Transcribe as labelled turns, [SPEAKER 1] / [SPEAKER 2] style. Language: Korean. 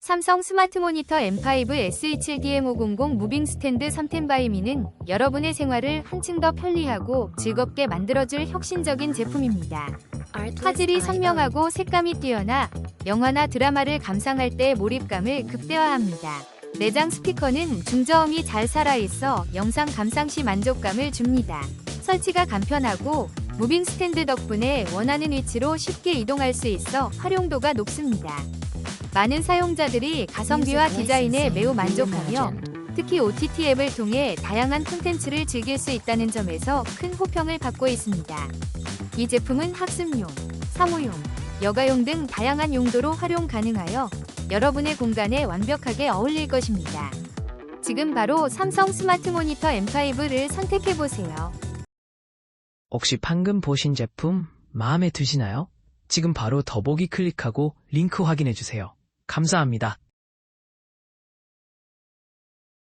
[SPEAKER 1] 삼성 스마트 모니터 M5 SE7DM500 무빙 스탠드 3텐 바이미는 여러분의 생활을 한층 더 편리하고 즐겁게 만들어줄 혁신적인 제품입니다. 화질이 선명하고 색감이 뛰어나 영화나 드라마를 감상할 때 몰입감을 극대화합니다. 내장 스피커는 중저음이 잘 살아있어 영상 감상 시 만족감을 줍니다. 설치가 간편하고 무빙 스탠드 덕분에 원하는 위치로 쉽게 이동할 수 있어 활용도가 높습니다. 많은 사용자들이 가성비와 디자인에 매우 만족하며 특히 OTT 앱을 통해 다양한 콘텐츠를 즐길 수 있다는 점에서 큰 호평을 받고 있습니다. 이 제품은 학습용, 사무용, 여가용 등 다양한 용도로 활용 가능하여 여러분의 공간에 완벽하게 어울릴 것입니다. 지금 바로 삼성 스마트 모니터 M5를 선택해 보세요.
[SPEAKER 2] 혹시 방금 보신 제품 마음에 드시나요? 지금 바로 더보기 클릭하고 링크 확인해 주세요. 감사합니다.